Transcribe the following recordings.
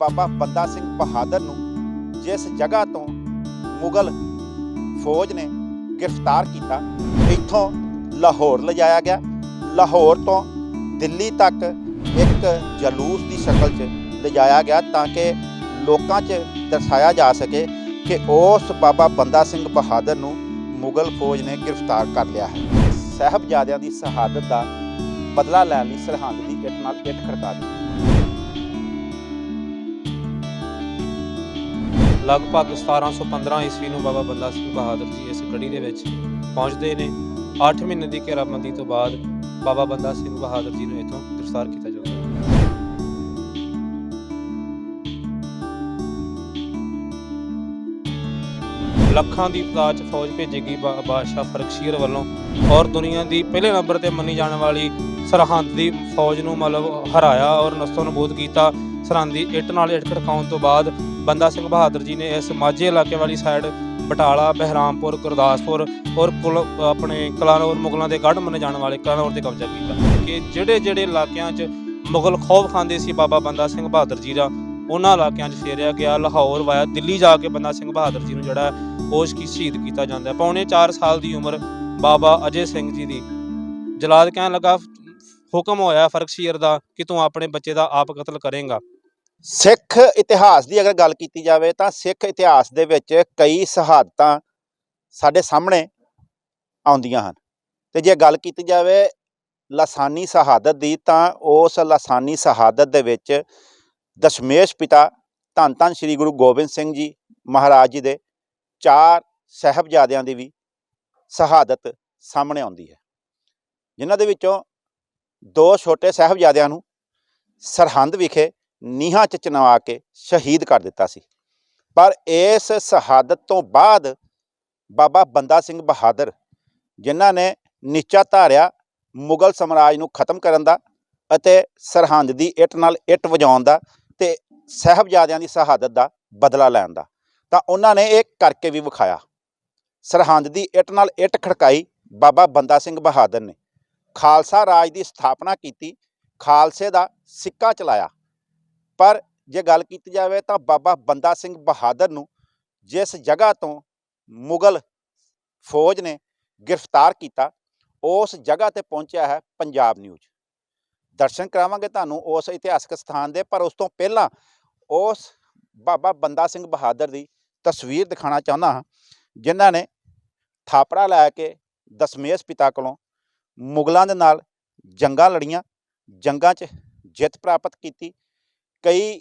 ਬਾਬਾ ਬੰਦਾ ਸਿੰਘ ਬਹਾਦਰ ਨੂੰ ਜਿਸ ਜਗ੍ਹਾ ਤੋਂ ਮੁਗਲ ਫੌਜ ਨੇ ਗ੍ਰਿਫਤਾਰ ਕੀਤਾ, ਇੱਥੋਂ ਲਾਹੌਰ ਲਿਜਾਇਆ ਗਿਆ। ਲਾਹੌਰ ਤੋਂ ਦਿੱਲੀ ਤੱਕ ਇੱਕ ਜਲੂਸ ਦੀ ਸ਼ਕਲ 'ਚ ਲਿਜਾਇਆ ਗਿਆ ਤਾਂ ਕਿ ਲੋਕਾਂ 'ਚ ਦਰਸਾਇਆ ਜਾ ਸਕੇ ਕਿ ਉਸ ਬਾਬਾ ਬੰਦਾ ਸਿੰਘ ਬਹਾਦਰ ਨੂੰ ਮੁਗਲ ਫੌਜ ਨੇ ਗ੍ਰਿਫਤਾਰ ਕਰ ਲਿਆ ਹੈ। ਸਾਹਿਬਜ਼ਾਦਿਆਂ ਦੀ ਸ਼ਹਾਦਤ ਦਾ ਬਦਲਾ ਲੈਣ ਲਈ ਸਰਹੰਦ ਦੀ ਇੱਟ ਨਾਲ ਇੱਟ ਖੜਕਾ ਦਿੱਤੀ। ਲਗਭਗ 1715 ਈਸਵੀ ਨੂੰ ਬਾਬਾ ਬੰਦਾ ਸਿੰਘ ਬਹਾਦਰ ਜੀ ਇਸ ਗੜੀ ਦੇ ਵਿੱਚ ਪਹੁੰਚਦੇ ਨੇ। 8 ਮਹੀਨੇ ਦੀ ਘੇਰਾਬੰਦੀ ਤੋਂ ਬਾਅਦ ਬਾਬਾ ਬੰਦਾ ਸਿੰਘ ਬਹਾਦਰ ਜੀ ਨੂੰ ਇੱਥੋਂ ਗ੍ਰਿਫਤਾਰ ਕੀਤਾ ਜਾਂਦਾ ਹੈ। ਲੱਖਾਂ ਦੀ ਤਾਦਾਦ 'ਚ ਫੌਜ ਭੇਜੀ ਗਈ ਬਾ- ਬਾਦਸ਼ਾਹ ਫਰਖਸ਼ੀਰ ਵੱਲੋਂ ਔਰ ਦੁਨੀਆ ਦੀ ਪਹਿਲੇ ਨੰਬਰ ਤੇ ਮੰਨੀ ਜਾਣ ਵਾਲੀ ਸਰਹੰਦ ਦੀ ਫੌਜ ਨੂੰ ਮਤਲਬ ਹਰਾਇਆ ਔਰ ਨਸਤੋਂ ਨਬੂਦ ਕੀਤਾ। ਸਰਹੰਦ ਇੱਟ ਨਾਲ ਇੱਟ ਖੜਕਾਉਣ ਤੋਂ ਬਾਅਦ ਬੰਦਾ ਸਿੰਘ ਬਹਾਦਰ ਜੀ ਨੇ ਇਸ ਮਾਝੇ ਇਲਾਕੇ ਵਾਲੀ ਸਾਈਡ ਬਟਾਲਾ ਬਹਿਰਾਮਪੁਰ ਗੁਰਦਾਸਪੁਰ ਔਰ ਕੁਲ ਆਪਣੇ ਕਲਾਨੌਰ ਮੁਗਲਾਂ ਦੇ ਗੜ੍ਹ ਮੰਨੇ ਜਾਣ ਵਾਲੇ ਕਲਾਨੌਰ ਤੇ ਕਬਜ਼ਾ ਕੀਤਾ। ਕਿ ਜਿਹੜੇ ਜਿਹੜੇ ਇਲਾਕਿਆਂ 'ਚ ਮੁਗਲ ਖੌਫ ਖਾਂਦੇ ਸੀ ਬਾਬਾ ਬੰਦਾ ਸਿੰਘ ਬਹਾਦਰ ਜੀ ਦਾ ਉਹਨਾਂ ਇਲਾਕਿਆਂ 'ਚ ਫੇਰਿਆ ਗਿਆ ਲਾਹੌਰ ਵਾਇਆ ਦਿੱਲੀ ਜਾ ਕੇ ਬੰਦਾ ਸਿੰਘ ਬਹਾਦਰ ਜੀ ਨੂੰ ਜਿਹੜਾ ਹੈ, ਹੋਸ਼ ਕੀ ਸ਼ਹੀਦ ਕੀਤਾ ਜਾਂਦਾ ਪੌਣੇ 4 ਸਾਲ ਦੀ ਉਮਰ ਬਾਬਾ ਅਜੇ ਸਿੰਘ ਜੀ ਦੀ। ਜਲਾਦ ਕਹਿਣ ਲੱਗਾ ਹੁਕਮ ਹੋਇਆ ਫਰਖਸ਼ੀਰ ਦਾ ਕਿ ਤੂੰ ਆਪਣੇ ਬੱਚੇ ਦਾ ਆਪ ਕਤਲ ਕਰੇਗਾ। ਸਿੱਖ ਇਤਿਹਾਸ ਦੀ ਅਗਰ ਗੱਲ ਕੀਤੀ ਜਾਵੇ ਤਾਂ ਸਿੱਖ ਇਤਿਹਾਸ ਦੇ ਵਿੱਚ ਕਈ ਸ਼ਹਾਦਤਾਂ ਸਾਡੇ ਸਾਹਮਣੇ ਆਉਂਦੀਆਂ ਹਨ। ਤੇ ਜੇ ਗੱਲ ਕੀਤੀ ਜਾਵੇ ਲਾਸਾਨੀ ਸ਼ਹਾਦਤ ਦੀ ਤਾਂ ਉਸ ਲਾਸਾਨੀ ਸ਼ਹਾਦਤ ਦੇ ਵਿੱਚ ਦਸ਼ਮੇਸ਼ ਪਿਤਾ ਧੰਨ ਧੰਨ ਸ੍ਰੀ ਗੁਰੂ ਗੋਬਿੰਦ ਸਿੰਘ ਜੀ ਮਹਾਰਾਜ ਜੀ ਦੇ ਚਾਰ ਸਹਿਬਜ਼ਾਦਿਆਂ ਦੀ ਵੀ ਸ਼ਹਾਦਤ ਸਾਹਮਣੇ ਆਉਂਦੀ ਹੈ। ਜਿਨ੍ਹਾਂ ਦੇ ਵਿੱਚੋਂ ਦੋ ਛੋਟੇ ਸਹਿਬਜ਼ਾਦਿਆਂ ਨੂੰ ਸਰਹੰਦ ਵਿਖੇ ਨੀਹਾਂ 'ਚ ਚਿਣਵਾ ਕੇ ਸ਼ਹੀਦ ਕਰ ਦਿੱਤਾ ਸੀ। ਪਰ ਇਸ ਸ਼ਹਾਦਤ ਤੋਂ ਬਾਅਦ ਬਾਬਾ ਬੰਦਾ ਸਿੰਘ ਬਹਾਦਰ, ਜਿਨ੍ਹਾਂ ਨੇ ਨਿਸ਼ਚਾ ਧਾਰਿਆ ਮੁਗਲ ਸਮਰਾਜ ਨੂੰ ਖਤਮ ਕਰਨ ਦਾ ਅਤੇ ਸਰਹੰਦ ਦੀ ਇੱਟ ਨਾਲ ਇੱਟ ਵਜਾਉਣ ਦਾ ਤੇ ਸਹਿਬਜ਼ਾਦਿਆਂ ਦੀ ਸ਼ਹਾਦਤ ਦਾ ਬਦਲਾ ਲੈਣ ਦਾ, ਤਾਂ ਉਹਨਾਂ ਨੇ ਇਹ ਕਰਕੇ ਵੀ ਵਿਖਾਇਆ। ਸਰਹੰਦ ਦੀ ਇੱਟ ਨਾਲ ਇੱਟ ਖੜਕਾਈ ਬਾਬਾ ਬੰਦਾ ਸਿੰਘ ਬਹਾਦਰ ਨੇ। ਖਾਲਸਾ ਰਾਜ ਦੀ ਸਥਾਪਨਾ ਕੀਤੀ, ਖਾਲਸੇ ਦਾ ਸਿੱਕਾ ਚਲਾਇਆ। ਪਰ ਜੇ ਗੱਲ ਕੀਤੀ ਜਾਵੇ ਤਾਂ ਬਾਬਾ ਬੰਦਾ ਸਿੰਘ ਬਹਾਦਰ ਨੂੰ ਜਿਸ ਜਗ੍ਹਾ ਤੋਂ ਮੁਗਲ ਫੌਜ ਨੇ ਗ੍ਰਿਫਤਾਰ ਕੀਤਾ, ਉਸ ਜਗ੍ਹਾ ਤੇ ਪਹੁੰਚਿਆ ਹੈ ਪੰਜਾਬ ਨਿਊਜ਼ ਦਰਸ਼ਨ ਕਰਾਵਾਂਗੇ ਤੁਹਾਨੂੰ ਉਸ ਇਤਿਹਾਸਕ ਸਥਾਨ ਦੇ, ਪਰ ਉਸ ਤੋਂ ਪਹਿਲਾਂ ਉਸ ਬਾਬਾ ਬੰਦਾ ਸਿੰਘ ਬਹਾਦਰ ਦੀ ਤਸਵੀਰ ਦਿਖਾਣਾ ਚਾਹੁੰਦਾ ਹਾਂ, ਜਿਨ੍ਹਾਂ ਨੇ ਥਾਪੜਾ ਲੈ ਕੇ ਦਸ਼ਮੇਸ਼ ਪਿਤਾ ਕੋਲੋਂ ਮੁਗਲਾਂ ਦੇ ਨਾਲ ਜੰਗਾਂ ਲੜੀਆਂ, ਜੰਗਾਂ 'ਚ ਜਿੱਤ ਪ੍ਰਾਪਤ ਕੀਤੀ ਕਈ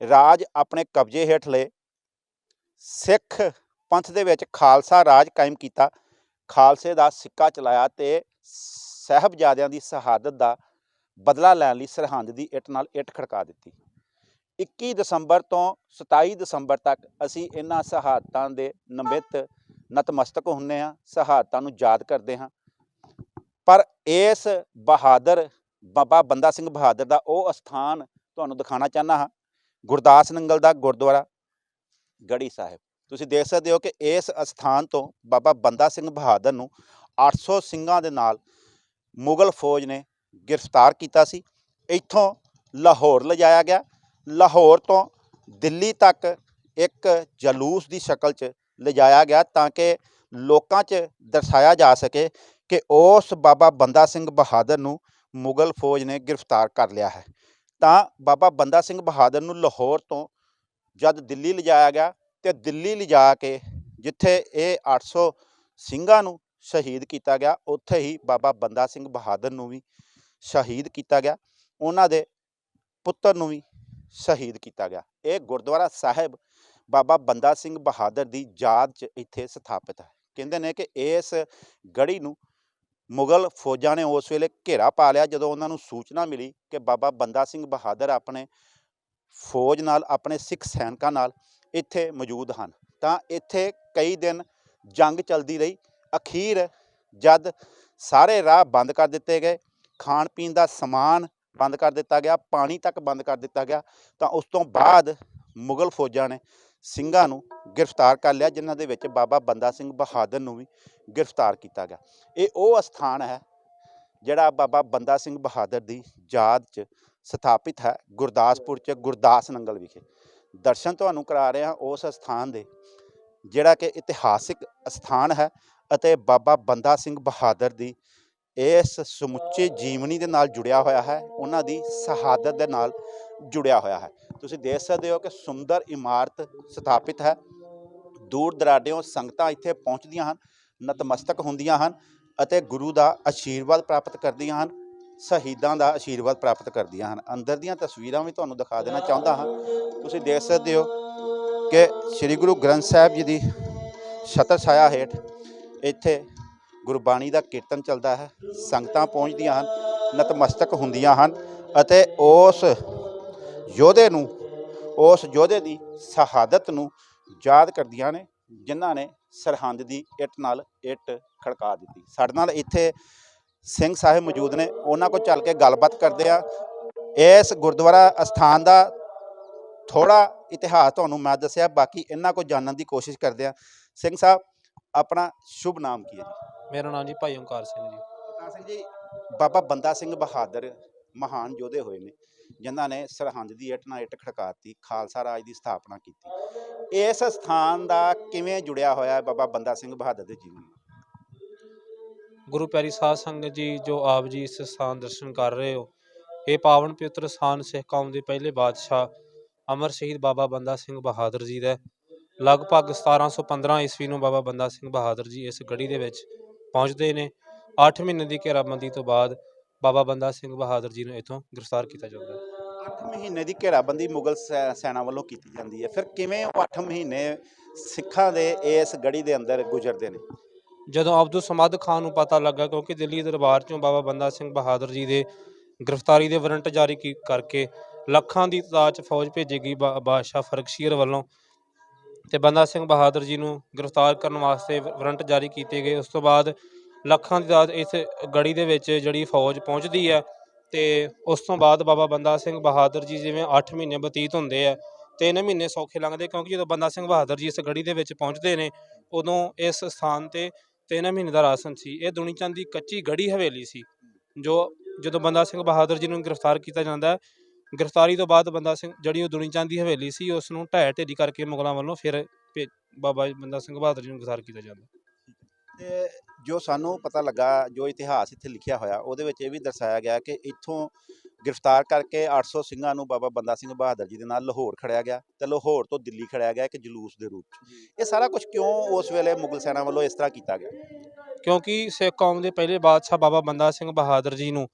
ਰਾਜ ਆਪਣੇ ਕਬਜ਼ੇ ਹੇਠ ਲਏ। ਸਿੱਖ ਪੰਥ ਦੇ ਵਿੱਚ ਖਾਲਸਾ ਰਾਜ ਕਾਇਮ ਕੀਤਾ। ਖਾਲਸੇ ਦਾ ਸਿੱਕਾ ਚਲਾਇਆ ਤੇ ਸਹਿਬਜ਼ਾਦਿਆਂ ਦੀ ਸ਼ਹਾਦਤ ਦਾ ਬਦਲਾ ਲੈਣ ਲਈ ਸਰਹੰਦ ਦੀ ਇੱਟ ਨਾਲ ਇੱਟ ਖੜਕਾ ਦਿੱਤੀ। 21 ਦਸੰਬਰ ਤੋਂ 27 ਦਸੰਬਰ ਤੱਕ ਅਸੀਂ ਇਹਨਾਂ ਸ਼ਹਾਦਤਾਂ ਦੇ ਨਮਿਤ ਨਤਮਸਤਕ ਹੁੰਨੇ ਆ ਸ਼ਹਾਦਤਾਂ ਨੂੰ ਯਾਦ ਕਰਦੇ ਹਾਂ। ਪਰ ਇਸ ਬਹਾਦਰ ਬਾਬਾ ਬੰਦਾ ਸਿੰਘ ਬਹਾਦਰ ਦਾ ਉਹ ਅਸਥਾਨ ਤੁਹਾਨੂੰ ਦਿਖਾਣਾ ਚਾਹਨਾ ਹਾਂ। ਗੁਰਦਾਸ ਨੰਗਲ ਦਾ ਗੁਰਦੁਆਰਾ, ਗੜੀ ਸਾਹਿਬ। ਤੁਸੀਂ ਦੇਖ ਸਕਦੇ ਹੋ ਕਿ ਇਸ ਅਸਥਾਨ ਤੋਂ ਬਾਬਾ ਬੰਦਾ ਸਿੰਘ ਬਹਾਦਰ ਨੂੰ 800 ਸਿੰਘਾਂ ਦੇ ਨਾਲ ਮੁਗਲ ਫੌਜ ਨੇ ਗ੍ਰਿਫਤਾਰ ਕੀਤਾ ਸੀ। ਇੱਥੋਂ ਲਾਹੌਰ ਲਿਜਾਇਆ ਗਿਆ। ਲਾਹੌਰ ਤੋਂ ਦਿੱਲੀ ਤੱਕ ਇੱਕ ਜਲੂਸ ਦੀ ਸ਼ਕਲ 'ਚ ਲਿਜਾਇਆ ਗਿਆ ਤਾਂ ਕਿ ਲੋਕਾਂ 'ਚ ਦਰਸਾਇਆ ਜਾ ਸਕੇ ਕਿ ਉਸ ਬਾਬਾ ਬੰਦਾ ਸਿੰਘ ਬਹਾਦਰ ਨੂੰ ਮੁਗਲ ਫੌਜ ਨੇ ਗ੍ਰਿਫਤਾਰ ਕਰ ਲਿਆ ਹੈ। ਤਾਂ ਬਾਬਾ ਬੰਦਾ ਸਿੰਘ ਬਹਾਦਰ ਨੂੰ ਲਾਹੌਰ ਤੋਂ ਜਦ ਦਿੱਲੀ ਲਿਜਾਇਆ ਗਿਆ ਤੇ ਦਿੱਲੀ ਲਿਜਾ ਕੇ ਜਿੱਥੇ ਇਹ 800 ਸਿੰਘਾਂ ਨੂੰ ਸ਼ਹੀਦ ਕੀਤਾ ਗਿਆ, ਉੱਥੇ ਹੀ ਬਾਬਾ ਬੰਦਾ ਸਿੰਘ ਬਹਾਦਰ ਨੂੰ ਵੀ ਸ਼ਹੀਦ ਕੀਤਾ ਗਿਆ, ਉਹਨਾਂ ਦੇ ਪੁੱਤਰ ਨੂੰ ਵੀ ਸ਼ਹੀਦ ਕੀਤਾ ਗਿਆ। ਇਹ ਗੁਰਦੁਆਰਾ ਸਾਹਿਬ ਬਾਬਾ ਬੰਦਾ ਸਿੰਘ ਬਹਾਦਰ ਦੀ ਯਾਦ 'ਚ ਇੱਥੇ ਸਥਾਪਿਤ ਹੈ। ਕਹਿੰਦੇ ਨੇ ਕਿ ਇਸ ਗੜੀ ਨੂੰ ਮੁਗਲ ਫੌਜਾਂ ਨੇ ਉਸ ਵੇਲੇ ਘੇਰਾ ਪਾ ਲਿਆ, ਜਦੋਂ ਉਹਨਾਂ ਨੂੰ ਸੂਚਨਾ ਮਿਲੀ ਕਿ ਬਾਬਾ ਬੰਦਾ ਸਿੰਘ ਬਹਾਦਰ ਆਪਣੇ ਫੌਜ ਨਾਲ, ਆਪਣੇ ਸਿੱਖ ਸੈਨਿਕਾਂ ਨਾਲ ਇੱਥੇ ਮੌਜੂਦ ਹਨ। ਤਾਂ ਇੱਥੇ ਕਈ ਦਿਨ ਜੰਗ ਚੱਲਦੀ ਰਹੀ। ਅਖੀਰ ਜਦ ਸਾਰੇ ਰਾਹ ਬੰਦ ਕਰ ਦਿੱਤੇ ਗਏ, ਖਾਣ ਪੀਣ ਦਾ ਸਮਾਨ ਬੰਦ ਕਰ ਦਿੱਤਾ ਗਿਆ, ਪਾਣੀ ਤੱਕ ਬੰਦ ਕਰ ਦਿੱਤਾ ਗਿਆ, ਤਾਂ ਉਸ ਤੋਂ ਬਾਅਦ ਮੁਗਲ ਫੌਜਾਂ ਨੇ ਸਿੰਘਾਂ ਨੂੰ ਗ੍ਰਿਫਤਾਰ ਕਰ ਲਿਆ, ਜਿਨ੍ਹਾਂ ਦੇ ਵਿੱਚ ਬਾਬਾ ਬੰਦਾ ਸਿੰਘ ਬਹਾਦਰ ਨੂੰ ਵੀ ਗ੍ਰਿਫਤਾਰ ਕੀਤਾ ਗਿਆ। ਇਹ ਉਹ ਅਸਥਾਨ ਹੈ, ਜਿਹੜਾ ਬਾਬਾ ਬੰਦਾ ਸਿੰਘ ਬਹਾਦਰ ਦੀ ਯਾਦ 'ਚ ਸਥਾਪਿਤ ਹੈ, ਗੁਰਦਾਸਪੁਰ ਚ ਗੁਰਦਾਸ ਨੰਗਲ ਵਿਖੇ। ਦਰਸ਼ਨ ਤੁਹਾਨੂੰ ਕਰਾ ਰਿਹਾ ਉਸ ਸਥਾਨ ਦੇ, ਜਿਹੜਾ ਕਿ ਇਤਿਹਾਸਿਕ ਸਥਾਨ ਹੈ ਅਤੇ ਬਾਬਾ ਬੰਦਾ ਸਿੰਘ ਬਹਾਦਰ ਦੀ ਇਸ ਸਮੁੱਚੇ ਜੀਵਨੀ ਦੇ ਨਾਲ ਜੁੜਿਆ ਹੋਇਆ ਹੈ, ਉਹਨਾਂ ਦੀ ਸ਼ਹਾਦਤ ਦੇ ਨਾਲ ਜੁੜਿਆ ਹੋਇਆ ਹੈ। ਤੁਸੀਂ ਦੇਖ ਸਕਦੇ ਹੋ ਕਿ ਸੁੰਦਰ ਇਮਾਰਤ ਸਥਾਪਿਤ ਹੈ। ਦੂਰ ਦਰਾਡਿਓਂ ਸੰਗਤਾਂ ਇੱਥੇ ਪਹੁੰਚਦੀਆਂ ਹਨ, ਨਤਮਸਤਕ ਹੁੰਦੀਆਂ ਹਨ ਅਤੇ ਗੁਰੂ ਦਾ ਆਸ਼ੀਰਵਾਦ ਪ੍ਰਾਪਤ ਕਰਦੀਆਂ ਹਨ, ਸ਼ਹੀਦਾਂ ਦਾ ਆਸ਼ੀਰਵਾਦ ਪ੍ਰਾਪਤ ਕਰਦੀਆਂ ਹਨ। ਅੰਦਰ ਦੀਆਂ ਤਸਵੀਰਾਂ ਵੀ ਤੁਹਾਨੂੰ ਦਿਖਾ ਦੇਣਾ ਚਾਹੁੰਦਾ ਹਾਂ। ਤੁਸੀਂ ਦੇਖ ਸਕਦੇ ਹੋ ਕਿ ਸ੍ਰੀ ਗੁਰੂ ਗ੍ਰੰਥ ਸਾਹਿਬ ਜੀ ਦੀ ਛਤਰ ਛਾਇਆ ਹੇਠ ਇੱਥੇ ਗੁਰਬਾਣੀ ਦਾ ਕੀਰਤਨ ਚੱਲਦਾ ਹੈ। ਸੰਗਤਾਂ ਪਹੁੰਚਦੀਆਂ ਹਨ, ਨਤਮਸਤਕ ਹੁੰਦੀਆਂ ਹਨ ਅਤੇ ਉਸ ਯੋਧੇ ਨੂੰ ਉਸ ਯੋਧੇ ਦੀ ਸ਼ਹਾਦਤ ਨੂੰ ਯਾਦ ਕਰਦੀਆਂ ਨੇ ਜਿਨ੍ਹਾਂ ਨੇ ਸਰਹੰਦ ਦੀ ਇੱਟ ਨਾਲ ਇੱਟ ਖੜਕਾ ਦਿੱਤੀ। ਸਾਡੇ ਨਾਲ ਇੱਥੇ ਸਿੰਘ ਸਾਹਿਬ ਮੌਜੂਦ ਨੇ ਉਹਨਾਂ ਕੋਲ ਚੱਲ ਕੇ ਗੱਲਬਾਤ ਕਰਦੇ ਆ ਇਸ ਗੁਰਦੁਆਰਾ ਅਸਥਾਨ ਦਾ ਥੋੜਾ ਇਤਿਹਾਸ ਤੁਹਾਨੂੰ ਮੈਂ ਦੱਸਿਆ ਬਾਕੀ ਇਹਨਾਂ ਕੋਲ ਜਾਣਨ ਦੀ ਕੋਸ਼ਿਸ਼ ਕਰਦੇ ਆ ਸਿੰਘ ਸਾਹਿਬ ਆਪਣਾ ਸ਼ੁਭ ਨਾਮ ਕੀ ਹੈ ਜੀ? ਮੇਰਾ ਨਾਮ ਜੀ ਭਾਈ ਓਮਕਾਰ ਸਿੰਘ ਜੀ। ਤਾਂ ਸਿੰਘ ਜੀ ਬਾਬਾ ਬੰਦਾ ਸਿੰਘ ਬਹਾਦਰ ਮਹਾਨ ਯੋਧੇ ਹੋਏ ਨੇ। ਜਿਨ੍ਹਾਂ ਨੇ ਸਰਹੰਦ ਦੀ ਇੱਟ ਨਾਲ ਇੱਟ ਖੜਕਾਤੀ, ਖਾਲਸਾ ਰਾਜ ਦੀ ਸਥਾਪਨਾ ਕੀਤੀ। ਇਸ ਸਥਾਨ ਦਾ ਕਿਵੇਂ ਜੁੜਿਆ ਹੋਇਆ ਹੈ ਬਾਬਾ ਬੰਦਾ ਸਿੰਘ ਬਹਾਦਰ ਦੇ ਜੀਵਨ ਨਾਲ? ਗੁਰੂ ਪਿਆਰੀ ਸਾਧ ਸੰਗਤ ਜੀ, ਜੋ ਆਪ ਜੀ ਇਸ ਸਥਾਨ ਦਰਸ਼ਨ ਕਰ ਰਹੇ ਹੋ, ਇਹ ਪਾਵਨ ਪਵਿੱਤਰ ਸਥਾਨ ਸਿੱਖ ਕੌਮ ਦੇ ਪਹਿਲੇ ਬਾਦਸ਼ਾਹ ਅਮਰ ਸ਼ਹੀਦ ਬਾਬਾ ਬੰਦਾ ਸਿੰਘ ਬਹਾਦਰ ਜੀ ਦਾ ਹੈ। ਲਗਭਗ 1715 ਈਸਵੀ ਨੂੰ ਬਾਬਾ ਬੰਦਾ ਸਿੰਘ ਬਹਾਦਰ ਜੀ ਇਸ ਗੜੀ ਦੇ ਵਿੱਚ ਪਹੁੰਚਦੇ ਨੇ। 8 ਮਹੀਨੇ ਦੀ ਘੇਰਾਬੰਦੀ ਤੋਂ ਬਾਅਦ ਬਾਬਾ ਬੰਦਾ ਸਿੰਘ ਬਹਾਦਰ ਜੀ ਨੂੰ ਇੱਥੋਂ ਗ੍ਰਿਫਤਾਰ ਕੀਤਾ ਜਾਂਦਾ ਹੈ 8 ਮਹੀਨੇ ਦੀ ਘੇਰਾਬੰਦੀ ਮੁਗਲ ਸੈ- ਸੈਨਾ ਵੱਲੋਂ ਕੀਤੀ ਜਾਂਦੀ ਹੈ। ਫਿਰ ਕਿਵੇਂ ਉਹ 8 ਮਹੀਨੇ ਸਿੱਖਾਂ ਦੇ ਇਸ ਗੜੀ ਦੇ ਅੰਦਰ ਗੁਜ਼ਰਦੇ ਨੇ? ਜਦੋਂ ਅਬਦੁਲ ਸਮਦ ਖਾਨ ਨੂੰ ਪਤਾ ਲੱਗਾ ਕਿਉਂਕਿ ਦਿੱਲੀ ਦਰਬਾਰ ਚੋਂ ਬਾਬਾ ਬੰਦਾ ਸਿੰਘ ਬਹਾਦਰ ਜੀ ਦੇ ਗ੍ਰਿਫਤਾਰੀ ਦੇ ਵਾਰੰਟ ਜਾਰੀ ਕੀ- ਕਰਕੇ ਲੱਖਾਂ ਦੀ ਤਾਦਾਦ 'ਚ ਫੌਜ ਭੇਜੀ ਗਈ ਬਾ- ਬਾਦਸ਼ਾਹ ਫਰਖਸ਼ੀਰ ਵੱਲੋਂ। ਤੇ ਬੰਦਾ ਸਿੰਘ ਬਹਾਦਰ ਜੀ ਨੂੰ ਗ੍ਰਿਫਤਾਰ ਕਰਨ ਵਾਸਤੇ ਵ- ਵਾਰੰਟ ਜਾਰੀ ਕੀਤੇ ਗਏ। ਉਸ ਤੋਂ ਬਾਅਦ ਲੱਖਾਂ ਦੀ ਤਾਦਾਦ ਇਸ ਗੜੀ ਦੇ ਵਿੱਚ ਜਿਹੜੀ ਫੌਜ ਪਹੁੰਚਦੀ ਹੈ ਤੇ ਉਸ ਤੋਂ ਬਾਅਦ ਬਾਬਾ ਬੰਦਾ ਸਿੰਘ ਬਹਾਦਰ ਜੀ ਜਿਵੇਂ 8 ਮਹੀਨੇ ਬਤੀਤ ਹੁੰਦੇ ਆ, ਤਿੰਨ ਮਹੀਨੇ ਸੌਖੇ ਲੰਘਦੇ ਕਿਉਂਕਿ ਜਦੋਂ ਬੰਦਾ ਸਿੰਘ ਬਹਾਦਰ ਜੀ ਇਸ ਗੜੀ ਦੇ ਵਿੱਚ ਪਹੁੰਚਦੇ ਨੇ, ਉਦੋਂ ਇਸ ਸਥਾਨ ਤੇ ਤਿੰਨ ਮਹੀਨੇ ਦਾ ਰਾਸ਼ਨ ਸੀ। ਇਹ ਦੁਨੀ ਚੰਦ ਦੀ ਕੱਚੀ ਗੜੀ ਹਵੇਲੀ ਸੀ, ਜੋ ਜਦੋਂ ਬੰਦਾ ਸਿੰਘ ਬਹਾਦਰ ਜੀ ਨੂੰ ਗ੍ਰਿਫਤਾਰ ਕੀਤਾ ਜਾਂਦਾ ਗ੍ਰਿਫਤਾਰੀ ਤੋਂ ਬਾਅਦ ਬੰਦਾ ਸਿੰਘ, ਜਿਹੜੀ ਉਹ ਦੁਨੀ ਚੰਦ ਦੀ ਹਵੇਲੀ ਸੀ, ਉਸ ਨੂੰ ਢਹਿ ਢੇਰੀ ਕਰਕੇ ਮੁਗਲਾਂ ਵੱਲੋਂ ਫਿਰ ਬਾਬਾ ਬੰਦਾ ਸਿੰਘ ਬਹਾਦਰ ਜੀ ਨੂੰ ਗ੍ਰਿਫਤਾਰ ਕੀਤਾ ਜਾਂਦਾ। ਤੇ ਜੋ ਸਾਨੂੰ ਪਤਾ ਲੱਗਾ ਜੋ ਇਤਿਹਾਸ ਇੱਥੇ ਲਿਖਿਆ ਹੋਇਆ ਉਹਦੇ ਵਿੱਚ ਇਹ ਵੀ ਦਰਸਾਇਆ ਗਿਆ ਕਿ ਇੱਥੋਂ ਗ੍ਰਿਫਤਾਰ ਕਰਕੇ 800 ਸਿੰਘਾਂ ਨੂੰ ਬਾਬਾ ਬੰਦਾ ਸਿੰਘ ਬਹਾਦਰ ਜੀ ਦੇ ਨਾਲ ਲਾਹੌਰ ਖੜਿਆ ਗਿਆ ਤੇ ਲਾਹੌਰ ਤੋਂ ਦਿੱਲੀ ਖੜਿਆ ਗਿਆ ਇੱਕ ਜਲੂਸ ਦੇ ਰੂਪ 'ਚ। ਇਹ ਸਾਰਾ ਕੁਝ ਕਿਉਂ ਉਸ ਵੇਲੇ ਮੁਗਲ ਸੈਨਾ ਵੱਲੋਂ ਇਸ ਤਰ੍ਹਾਂ ਕੀਤਾ ਗਿਆ? ਕਿਉਂਕਿ ਸਿੱਖ ਕੌਮ ਦੇ ਪਹਿਲੇ ਬਾਦਸ਼ਾਹ ਬਾਬਾ ਬੰਦਾ ਸਿੰਘ ਬਹਾਦਰ ਜੀ ਨੂੰ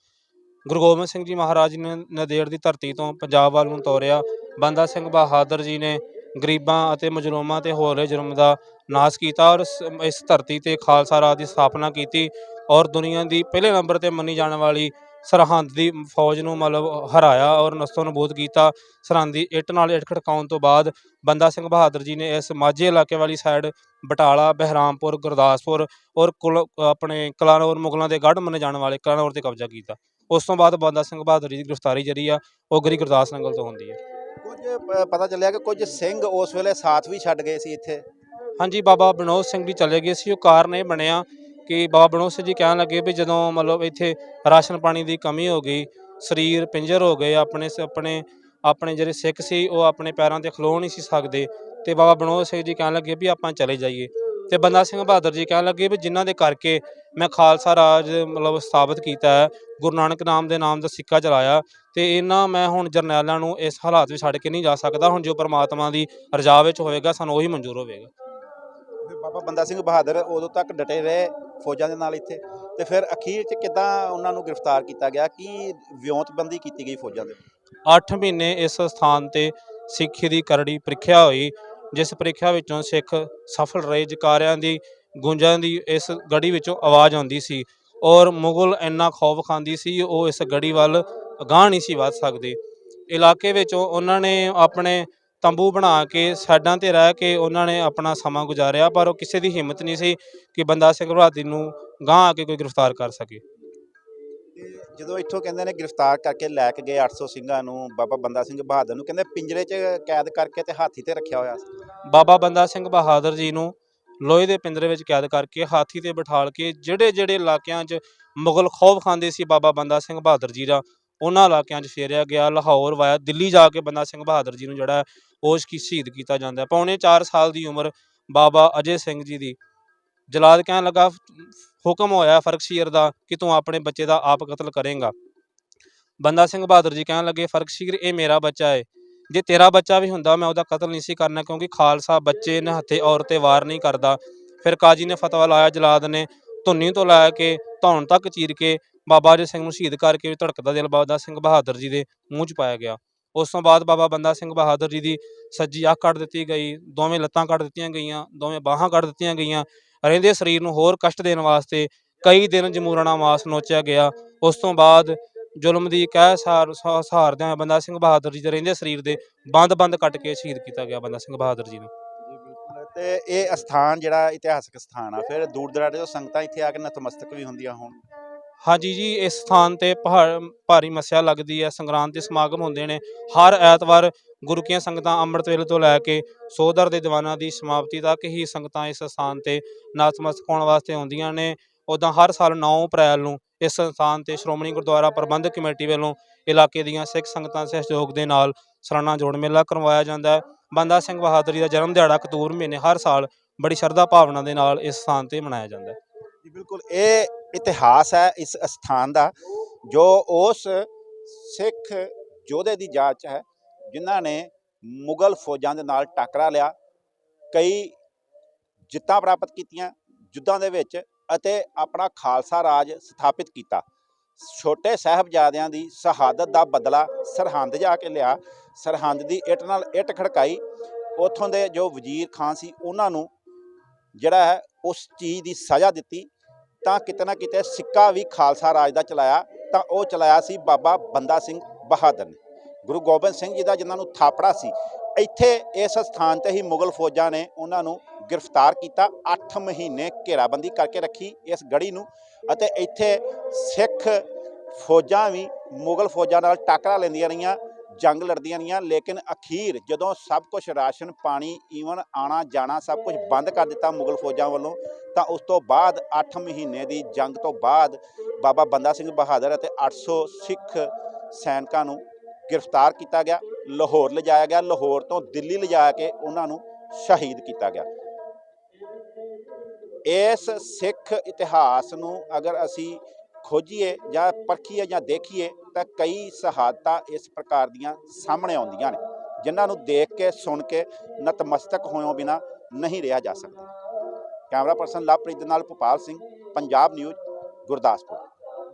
ਗੁਰੂ ਗੋਬਿੰਦ ਸਿੰਘ ਜੀ ਮਹਾਰਾਜ ਨੇ ਨੰਦੇੜ ਦੀ ਧਰਤੀ ਤੋਂ ਪੰਜਾਬ ਵੱਲ ਨੂੰ ਤੋਰਿਆ। ਬੰਦਾ ਸਿੰਘ ਬਹਾਦਰ ਜੀ ਨੇ ਗਰੀਬਾਂ ਅਤੇ ਮਜਲੂਮਾਂ ਤੇ ਹੋਰ ਜੁਰਮ ਦਾ ਨਾਸ਼ ਕੀਤਾ ਔਰ ਇਸ- ਧਰਤੀ ਤੇ ਖਾਲਸਾ ਰਾਜ ਦੀ ਸਥਾਪਨਾ ਕੀਤੀ ਔਰ ਦੁਨੀਆ ਦੀ ਪਹਿਲੇ ਨੰਬਰ ਤੇ ਮੰਨੀ ਜਾਣ ਵਾਲੀ ਸਰਹੰਦ ਦੀ ਫੌਜ ਨੂੰ ਮਤਲਬ ਹਰਾਇਆ ਔਰ ਨਸਤੋਂ ਨਬੂਦ ਕੀਤਾ। ਸਰਹੰਦ ਦੀ ਇੱਟ ਨਾਲ ਇੱਟ ਖੜਕਾਉਣ ਤੋਂ ਬਾਅਦ ਬੰਦਾ ਸਿੰਘ ਬਹਾਦਰ ਜੀ ਨੇ ਇਸ ਮਾਝੇ ਇਲਾਕੇ ਵਾਲੀ ਸਾਈਡ ਬਟਾਲਾ, ਬਹਿਰਾਮਪੁਰ, ਗੁਰਦਾਸਪੁਰ ਔਰ ਕੁਲ, ਆਪਣੇ ਕਲਾਨੌਰ ਮੁਗਲਾਂ ਦੇ ਗੜ੍ਹ ਮੰਨੇ ਜਾਣ ਵਾਲੇ ਕਲਾਨੌਰ ਤੇ ਕਬਜ਼ਾ ਕੀਤਾ। ਉਸ ਤੋਂ ਬਾਅਦ ਬੰਦਾ ਸਿੰਘ ਬਹਾਦਰ ਜੀ ਦੀ ਗ੍ਰਿਫਤਾਰੀ ਜਿਹੜੀ ਆ ਉਹ ਗਰੀ ਗੁਰਦਾਸ ਨੰਗਲ ਤੋਂ ਹੁੰਦੀ ਹੈ। ਕੁਝ ਪਤਾ ਚੱਲਿਆ ਕਿ ਕੁਝ ਸਿੰਘ ਉਸ ਵੇਲੇ ਸਾਥ ਵੀ ਛੱਡ ਗਏ ਸੀ ਇੱਥੇ। ਹਾਂਜੀ, ਬਾਬਾ ਬਨੋਦ ਸਿੰਘ ਜੀ ਚਲੇ ਗਏ ਸੀ। ਉਹ ਕਾਰਨ ਇਹ ਬਣਿਆ ਕਿ ਬਾਬਾ ਬਨੋਦ ਸਿੰਘ ਜੀ ਕਹਿਣ ਲੱਗੇ ਵੀ ਜਦੋਂ ਮਤਲਬ ਇੱਥੇ ਰਾਸ਼ਨ ਪਾਣੀ ਦੀ ਕਮੀ ਹੋ ਗਈ, ਸਰੀਰ ਪਿੰਜਰ ਹੋ ਗਏ, ਆਪਣੇ ਸ- ਆਪਣੇ ਆਪਣੇ ਜਿਹੜੇ ਸਿੱਖ ਸੀ, ਉਹ ਆਪਣੇ ਪੈਰਾਂ ਤੇ ਖਲੋ ਨਹੀਂ ਸੀ ਸਕਦੇ। ਤੇ ਬਾਬਾ ਬਨੋਦ ਸਿੰਘ ਜੀ ਕਹਿਣ ਲੱਗੇ ਵੀ ਆਪਾਂ ਚਲੇ ਜਾਈਏ। ਤੇ ਬੰਦਾ ਸਿੰਘ ਬਹਾਦਰ ਜੀ ਕਹਿਣ ਲੱਗੇ ਵੀ ਜਿਨ੍ਹਾਂ ਦੇ ਕਰਕੇ ਮੈਂ ਖਾਲਸਾ ਰਾਜ ਮਤਲਬ ਸਥਾਪਿਤ ਕੀਤਾ ਹੈ, ਗੁਰੂ ਨਾਨਕ ਨਾਮ ਦੇ ਨਾਮ ਦਾ ਸਿੱਕਾ ਚਲਾਇਆ ਤੇ ਇਹਨਾਂ ਮੈਂ ਹੁਣ ਜਰਨੈਲਾਂ ਨੂੰ ਇਸ ਹਾਲਾਤ ਵਿੱਚ ਛੱਡ ਕੇ ਨਹੀਂ ਜਾ ਸਕਦਾ। ਹੁਣ ਜੋ ਪ੍ਰਮਾਤਮਾ ਦੀ ਰਜ਼ਾ ਵਿੱਚ ਹੋਵੇਗਾ, ਸਾਨੂੰ ਉਹੀ ਮਨਜ਼ੂਰ ਹੋਵੇਗਾ। ਤੇ ਬਾਬਾ ਬੰਦਾ ਸਿੰਘ ਬਹਾਦਰ ਉਦੋਂ ਤੱਕ ਡਟੇ ਰਹੇ ਫੌਜਾਂ ਦੇ ਨਾਲ ਇੱਥੇ। ਤੇ ਫਿਰ ਅਖੀਰ 'ਚ ਕਿਦਾਂ ਉਹਨਾਂ ਨੂੰ ਗ੍ਰਿਫਤਾਰ ਕੀਤਾ ਗਿਆ? ਕੀ ਵਿਉਂਤਬੰਦੀ ਕੀਤੀ ਗਈ ਫੌਜਾਂ ਦੇ? 8 ਮਹੀਨੇ ਇਸ ਸਥਾਨ ਤੇ ਸਿੱਖੀ ਦੀ ਕਰੜੀ ਪ੍ਰੀਖਿਆ ਹੋਈ, ਜਿਸ ਪ੍ਰੀਖਿਆ ਵਿੱਚੋਂ ਸਿੱਖ ਸਫਲ ਰਹੇ, ਜਕਾਰਿਆਂ ਦੀ ਗੂੰਜਾਂ ਦੀ ਇਸ ਗੜੀ ਵਿੱਚੋਂ ਆਵਾਜ਼ ਆਉਂਦੀ ਸੀ। ਔਰ ਮੁਗਲ ਇੰਨਾ ਖੌਫ ਖਾਂਦੀ ਸੀ, ਉਹ ਇਸ ਗੜੀ ਵੱਲ ਅਗਾਂਹ ਨਹੀਂ ਸੀ ਵੱਧ ਸਕਦੇ। ਇਲਾਕੇ ਵਿੱਚੋਂ ਉਹਨਾਂ ਨੇ ਆਪਣੇ ਤੰਬੂ ਬਣਾ ਕੇ ਸਾਈਡਾਂ ਤੇ ਰਹਿ ਕੇ ਉਹਨਾਂ ਨੇ ਆਪਣਾ ਸਮਾਂ ਗੁਜ਼ਾਰਿਆ ਪਰ ਉਹ ਕਿਸੇ ਦੀ ਹਿੰਮਤ ਨਹੀਂ ਸੀ ਕਿ ਬੰਦਾ ਸਿੰਘ ਬਹਾਦਰ ਨੂੰ ਗਾਂਹ ਆ ਕੇ ਕੋਈ ਗ੍ਰਿਫਤਾਰ ਕਰ ਸਕੇ। ਜਦੋਂ ਇੱਥੋਂ ਕਹਿੰਦੇ ਨੇ ਗ੍ਰਿਫਤਾਰ ਕਰਕੇ ਲੈ ਕੇ ਗਏ 800 ਸਿੰਘਾਂ ਨੂੰ ਬਾਬਾ ਬੰਦਾ ਸਿੰਘ ਬਹਾਦਰ ਨੂੰ ਕਹਿੰਦੇ ਪਿੰਜਰੇ 'ਚ ਕੈਦ ਕਰਕੇ ਤੇ ਹਾਥੀ ਤੇ ਰੱਖਿਆ ਹੋਇਆ ਸੀ। ਬਾਬਾ ਬੰਦਾ ਸਿੰਘ ਬਹਾਦਰ ਜੀ ਨੂੰ ਲੋਹੇ ਦੇ ਪਿੰਜਰੇ ਵਿੱਚ ਕੈਦ ਕਰਕੇ ਹਾਥੀ ਤੇ ਬਿਠਾਲ ਕੇ ਜਿਹੜੇ ਜਿਹੜੇ ਇਲਾਕਿਆਂ 'ਚ ਮੁਗਲ ਖੌਫ ਖਾਂਦੇ ਸੀ ਬਾਬਾ ਬੰਦਾ ਸਿੰਘ ਬਹਾਦਰ ਜੀ ਦਾ ਉਹਨਾਂ ਇਲਾਕਿਆਂ 'ਚ ਫੇਰਿਆ ਗਿਆ, ਲਾਹੌਰ ਵਾਇਆ, ਦਿੱਲੀ ਜਾ ਕੇ ਬੰਦਾ ਸਿੰਘ ਬਹਾਦਰ ਜੀ ਨੂੰ ਜਿਹੜਾ ਉਹ ਸ਼ਕੀ- ਸ਼ਹੀਦ ਕੀਤਾ ਜਾਂਦਾ ਪੌਣੇ 4 ਸਾਲ ਦੀ ਉਮਰ ਬਾਬਾ ਅਜੇ ਸਿੰਘ ਜੀ ਦੀ। ਜਲਾਦ ਕਹਿਣ ਲੱਗਾ, ਹੁਕਮ ਹੋਇਆ ਫਰਕਸ਼ੀਰ ਦਾ ਕਿ ਤੂੰ ਆਪਣੇ ਬੱਚੇ ਦਾ ਆਪ ਕਤਲ ਕਰੇਂਗਾ। ਬੰਦਾ ਸਿੰਘ ਬਹਾਦਰ ਜੀ ਕਹਿਣ ਲੱਗੇ ਫਰਕਸ਼ੀਰ ਇਹ ਮੇਰਾ ਬੱਚਾ ਹੈ ਜੇ ਤੇਰਾ ਬੱਚਾ ਵੀ ਹੁੰਦਾ, ਮੈਂ ਉਹਦਾ ਕਤਲ ਨਹੀਂ ਸੀ ਕਰਨਾ ਕਿਉਂਕਿ ਖਾਲਸਾ ਬੱਚੇ ਨਿਹੱਥੇ ਔਰਤ ਤੇ ਵਾਰ ਨਹੀਂ ਕਰਦਾ। ਫਿਰ ਕਾਜੀ ਨੇ ਫਤਵਾ ਲਾਇਆ, ਜਲਾਦ ਨੇ ਧੁੰਨੀ ਤੋਂ ਲੈ ਕੇ ਧੌਣ ਤੱਕ ਚੀਰ ਕੇ ਬਾਬਾ ਅਜੇ ਸਿੰਘ ਨੂੰ ਸ਼ਹੀਦ ਕਰਕੇ ਧੜਕਦਾ ਦਿਲ ਬਾਬਾ ਸਿੰਘ ਬਹਾਦਰ ਜੀ ਦੇ ਮੂੰਹ 'ਚ ਪਾਇਆ ਗਿਆ। ਉਸ ਤੋਂ ਬਾਅਦ ਬਾਬਾ ਬੰਦਾ ਸਿੰਘ ਬਹਾਦਰ ਜੀ ਦੀ ਸੱਜੀ ਅੱਖ ਕੱਢ ਦਿੱਤੀ ਗਈ, ਦੋਵੇਂ ਲੱਤਾਂ ਕੱਢ ਦਿੱਤੀਆਂ ਗਈਆਂ, ਦੋਵੇਂ ਬਾਹਾਂ ਕੱਢ ਦਿੱਤੀਆਂ ਗਈਆਂ। ਰਹਿੰਦੇ ਸਰੀਰ ਨੂੰ ਹੋਰ ਕਸ਼ਟ ਦੇਣ ਵਾਸਤੇ ਕਈ ਦਿਨ ਜਮੂਰਾਣਾ ਮਾਸ ਨੋਚਿਆ ਗਿਆ। ਉਸ ਤੋਂ ਬਾਅਦ ਜ਼ੁਲਮ ਦੀ ਕਹਿ ਸਾਰ ਸਹਾਰਦਿਆਂ ਬੰਦਾ ਸਿੰਘ ਬਹਾਦਰ ਜੀ ਦੇ ਰਹਿੰਦੇ ਸਰੀਰ ਦੇ ਬੰਦ-ਬੰਦ ਕੱਟ ਕੇ ਸ਼ਹੀਦ ਕੀਤਾ ਗਿਆ ਬੰਦਾ ਸਿੰਘ ਬਹਾਦਰ ਜੀ ਨੂੰ। ਤੇ ਇਹ ਅਸਥਾਨ ਜਿਹੜਾ ਇਤਿਹਾਸਕ ਸਥਾਨ ਆ, ਫਿਰ ਦੂਰ ਦਰਾਡੇ ਤੋਂ ਸੰਗਤਾਂ ਇੱਥੇ ਆ ਕੇ ਨਤਮਸਤਕ ਵੀ ਹੁੰਦੀਆਂ ਹੋਣ। ਹਾਂਜੀ ਜੀ, ਇਸ ਸਥਾਨ ਤੇ ਪਹਾੜ, ਭਾਰੀ ਮੱਸਿਆ ਲੱਗਦੀ ਹੈ, ਸੰਗਰਾਂਦ ਦੇ ਸਮਾਗਮ ਹੁੰਦੇ ਨੇ। ਹਰ ਐਤਵਾਰ ਗੁਰੂ ਕੀਆਂ ਸੰਗਤਾਂ ਅੰਮ੍ਰਿਤ ਵੇਲੇ ਤੋਂ ਲੈ ਕੇ ਸੋਦਰ ਦੇ ਦੀਵਾਨਾਂ ਦੀ ਸਮਾਪਤੀ ਤੱਕ ਹੀ ਸੰਗਤਾਂ ਇਸ ਸਥਾਨ ਤੇ ਨਤਮਸਤਕ ਹੋਣ ਵਾਸਤੇ ਆਉਂਦੀਆਂ ਨੇ। ਉਦਾਂ ਹਰ ਸਾਲ 9 ਅਪ੍ਰੈਲ ਨੂੰ ਇਸ ਸਥਾਨ ਤੇ ਸ਼੍ਰੋਮਣੀ ਗੁਰਦੁਆਰਾ ਪ੍ਰਬੰਧਕ ਕਮੇਟੀ ਵੱਲੋਂ ਇਲਾਕੇ ਦੀਆਂ ਸਿੱਖ ਸੰਗਤਾਂ ਦੇ ਸਹਿਯੋਗ ਦੇ ਨਾਲ ਸਾਲਾਨਾ ਜੋੜ ਮੇਲਾ ਕਰਵਾਇਆ ਜਾਂਦਾ ਹੈ। ਬੰਦਾ ਸਿੰਘ ਬਹਾਦਰ ਜੀ ਦਾ ਜਨਮ ਦਿਹਾੜਾ ਅਕਤੂਬਰ ਮਹੀਨੇ ਹਰ ਸਾਲ ਬੜੀ ਸ਼ਰਧਾ ਭਾਵਨਾ ਦੇ ਨਾਲ ਇਸ ਸਥਾਨ ਤੇ ਮਨਾਇਆ ਜਾਂਦਾ ਹੈ। ਜੀ ਬਿਲਕੁਲ, ਇਹ ਇਤਿਹਾਸ ਹੈ ਇਸ ਅਸਥਾਨ ਦਾ, ਜੋ ਉਸ ਸਿੱਖ ਯੋਧੇ ਦੀ ਜਾਂਚ ਹੈ, ਜਿਨ੍ਹਾਂ ਨੇ ਮੁਗਲ ਫੌਜਾਂ ਦੇ ਨਾਲ ਟੱਕਰਾ ਲਿਆ, ਕਈ ਜਿੱਤਾਂ ਪ੍ਰਾਪਤ ਕੀਤੀਆਂ ਯੁੱਧਾਂ ਦੇ ਵਿੱਚ ਅਤੇ ਆਪਣਾ ਖਾਲਸਾ ਰਾਜ ਸਥਾਪਿਤ ਕੀਤਾ। ਛੋਟੇ ਸਾਹਿਬਜ਼ਾਦਿਆਂ ਦੀ ਸ਼ਹਾਦਤ ਦਾ ਬਦਲਾ ਸਰਹੰਦ ਜਾ ਕੇ ਲਿਆ ਸਰਹੰਦ ਦੀ ਇੱਟ ਨਾਲ ਇੱਟ ਖੜਕਾਈ, ਉੱਥੋਂ ਦੇ ਜੋ ਵਜ਼ੀਰ ਖਾਨ ਸੀ ਉਹਨਾਂ ਨੂੰ ਜਿਹੜਾ ਹੈ ਉਸ ਚੀਜ਼ ਦੀ ਸਜ਼ਾ ਦਿੱਤੀ, ਤਾਂ ਕਿਤੇ ਨਾ ਕਿਤੇ ਸਿੱਕਾ ਵੀ ਖਾਲਸਾ ਰਾਜ ਦਾ ਚਲਾਇਆ, ਤਾਂ ਉਹ ਚਲਾਇਆ ਸੀ ਬਾਬਾ ਬੰਦਾ ਸਿੰਘ ਬਹਾਦਰ ਨੇ। ਗੁਰੂ ਗੋਬਿੰਦ ਸਿੰਘ ਜੀ ਦਾ ਜਿਨ੍ਹਾਂ ਨੂੰ ਥਾਪੜਾ ਸੀ, ਇੱਥੇ ਇਸ ਸਥਾਨ ਤੇ ਹੀ ਮੁਗਲ ਫੌਜਾਂ ਨੇ ਉਹਨਾਂ ਨੂੰ ਗ੍ਰਿਫਤਾਰ ਕੀਤਾ 8 ਮਹੀਨੇ ਘੇਰਾਬੰਦੀ ਕਰਕੇ ਰੱਖੀ ਇਸ ਗੜੀ ਨੂੰ ਅਤੇ ਇੱਥੇ ਸਿੱਖ ਫੌਜਾਂ ਵੀ ਮੁਗਲ ਫੌਜਾਂ ਨਾਲ ਟਾਕਰਾ ਲੈਂਦੀਆਂ ਰਹੀਆਂ ਜੰਗ ਲੜਦੀਆਂ ਰਹੀਆਂ, ਲੇਕਿਨ ਅਖੀਰ ਜਦੋਂ ਸਭ ਕੁਝ ਰਾਸ਼ਨ, ਪਾਣੀ, ਈਵਨ ਆਣਾ ਜਾਣਾ ਸਭ ਕੁਝ ਬੰਦ ਕਰ ਦਿੱਤਾ ਮੁਗਲ ਫੌਜਾਂ ਵੱਲੋਂ, ਤਾਂ ਉਸ ਤੋਂ ਬਾਅਦ 8 ਮਹੀਨੇ ਦੀ ਜੰਗ ਤੋਂ ਬਾਅਦ ਬਾਬਾ ਬੰਦਾ ਸਿੰਘ ਬਹਾਦਰ ਅਤੇ 800 ਸਿੱਖ ਸੈਨਿਕਾਂ ਨੂੰ ਗ੍ਰਿਫਤਾਰ ਕੀਤਾ ਗਿਆ, ਲਾਹੌਰ ਲਿਜਾਇਆ ਗਿਆ, ਲਾਹੌਰ ਤੋਂ ਦਿੱਲੀ ਲਿਜਾ ਕੇ ਉਹਨਾਂ ਨੂੰ ਸ਼ਹੀਦ ਕੀਤਾ ਗਿਆ। ਇਸ ਸਿੱਖ ਇਤਿਹਾਸ ਨੂੰ ਅਗਰ ਅਸੀਂ ਖੋਜੀਏ ਜਾਂ ਪਰਖੀਏ ਜਾਂ ਦੇਖੀਏ ਤਾਂ ਕਈ ਸ਼ਹਾਦਤਾਂ ਇਸ ਪ੍ਰਕਾਰ ਦੀਆਂ ਸਾਹਮਣੇ ਆਉਂਦੀਆਂ ਨੇ, ਜਿਨ੍ਹਾਂ ਨੂੰ ਦੇਖ ਕੇ, ਸੁਣ ਕੇ ਨਤਮਸਤਕ ਹੋਇਓ ਬਿਨਾ ਨਹੀਂ ਰਿਹਾ ਜਾ ਸਕਦਾ। ਕੈਮਰਾ ਪਰਸਨ ਲਵਪ੍ਰੀਤ ਦੇ ਨਾਲ ਭੋਪਾਲ ਸਿੰਘ, ਪੰਜਾਬ ਨਿਊਜ਼, ਗੁਰਦਾਸਪੁਰ।